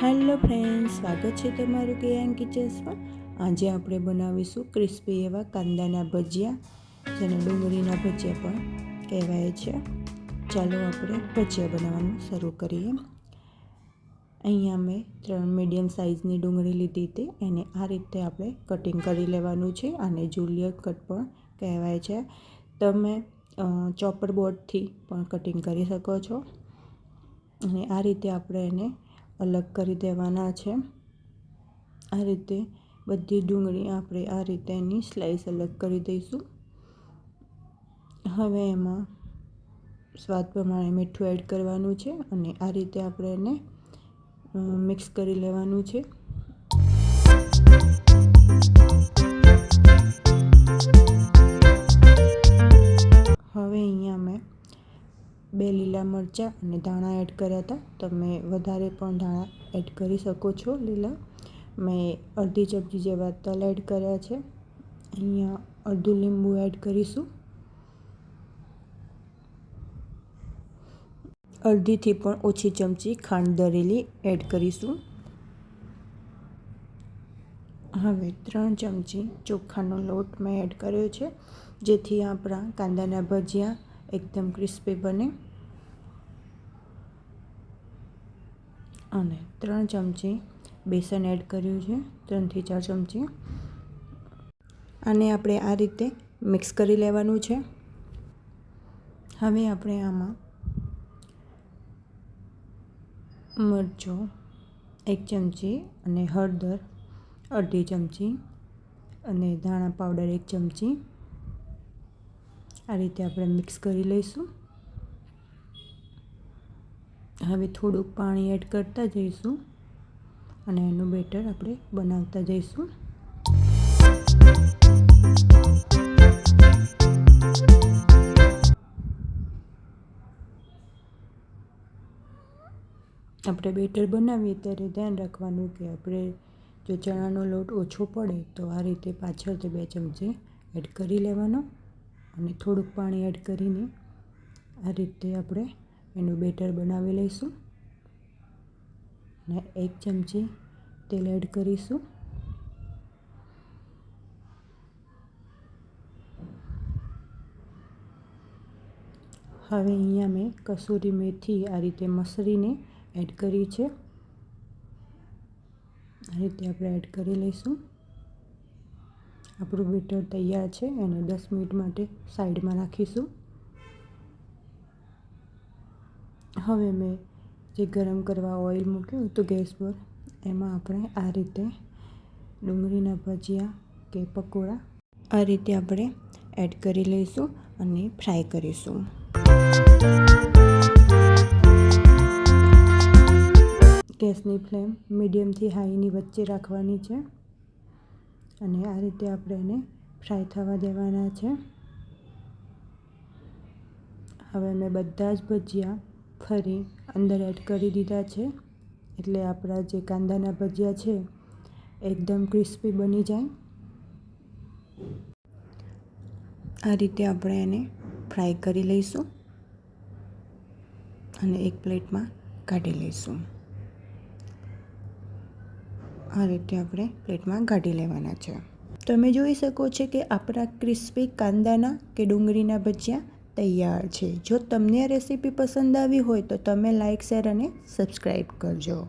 Hello friend સ્વાગત છે તમારું કેયાન કિચન્સમાં. આજે આપણે બનાવીશું ક્રિસ્પી એવા કાંદાના ભજીયા, જેને ડુંગળીના ભજીયા પણ કહેવાય છે. ચાલો આપણે ભજીયા બનાવવાનું શરૂ કરીએ. અહીંયા મેં ત્રણ મીડિયમ સાઇઝની ડુંગળી લીધી હતી. એને આ રીતે આપણે કટિંગ કરી લેવાનું છે અને જુલિયર કટ પણ કહેવાય છે. તમે ચોપર બોર્ડથી પણ કટિંગ કરી શકો છો. અને આ રીતે આપણે એને અલગ કરી દેવાના છે. આ રીતે બધી ડુંગળી આપણે આ રીતે એની સ્લાઈસ અલગ કરી દઈશું. હવે એમાં સ્વાદ પ્રમાણે મીઠું એડ કરવાનું છે અને આ રીતે આપણે એને મિક્સ કરી લેવાનું છે. બે લીલા મરચાં અને ધાણા એડ કર્યા હતા. તમે વધારે પણ ધાણા એડ કરી શકો છો લીલા. મેં અડધી ચમચી જેવા તલ એડ કર્યા છે. અહીંયા અડધું લીંબુ એડ કરીશું. અડધીથી પણ ઓછી ચમચી ખાંડ દરેલી એડ કરીશું. હવે ત્રણ ચમચી ચોખાનો લોટ મેં એડ કર્યો છે, જેથી આપણા કાંદાના ભજીયા એકદમ ક્રિસ્પી બને. અને ત્રણ ચમચી બેસન એડ કર્યું છે, ત્રણથી ચાર ચમચી. અને આપણે આ રીતે મિક્સ કરી લેવાનું છે. હવે આપણે આમાં મરચું એક ચમચી અને હળદર અડધી ચમચી અને ધાણા પાવડર એક ચમચી આ રીતે આપણે મિક્સ કરી લઈશું. હવે થોડુંક પાણી એડ કરતા જઈશું અને એનું બેટર આપણે બનાવતા જઈશું. આપણે બેટર બનાવીએ ત્યારે ધ્યાન રાખવાનું કે આપણે જો ચણાનો લોટ ઓછો પડે તો આ રીતે પાછળથી બે ચમચી એડ કરી લેવાનો. અને થોડુંક પાણી એડ કરીને આ રીતે આપણે એનું બેટર બનાવી લઈશું. અને એક ચમચી તેલ એડ કરીશું. હવે અહીંયા મેં કસૂરી મેથી આ રીતે મસરીને એડ કરી છે. આ રીતે આપણે એડ કરી લઈશું. આપણું બેટર તૈયાર છે એને દસ મિનિટ માટે સાઈડમાં રાખીશું. હવે મેં જે ગરમ કરવા ઓઇલ મૂક્યું હતું ગેસ પર, એમાં આપણે આ રીતે ડુંગળીના ભજીયા કે પકોડા આ રીતે આપણે એડ કરી લઈશું અને ફ્રાય કરીશું. ગેસની ફ્લેમ મીડિયમથી હાઈની વચ્ચે રાખવાની છે. અને આ રીતે આપણે એને ફ્રાય થવા દેવાના છે. હવે મેં બધા જ ભજીયા ફરી અંદર એડ કરી દીધા છે. એટલે આપણા જે કાંદાના ભજીયા છે, એકદમ ક્રિસ્પી બની જાય. આ રીતે આપણે એને ફ્રાય કરી લઈશું અને એક પ્લેટમાં કાઢી લઈશું. આ રીતે આપણે પ્લેટમાં કાઢી લેવાના છે. તમે જોઈ શકો છો કે આપણા ક્રિસ્પી કાંદાના કે ડુંગળીના ભજીયા તૈયાર છે. જો તમને આ રેસીપી પસંદ આવી હોય તો તમે લાઇક શેર અને સબસ્ક્રાઈબ કરજો.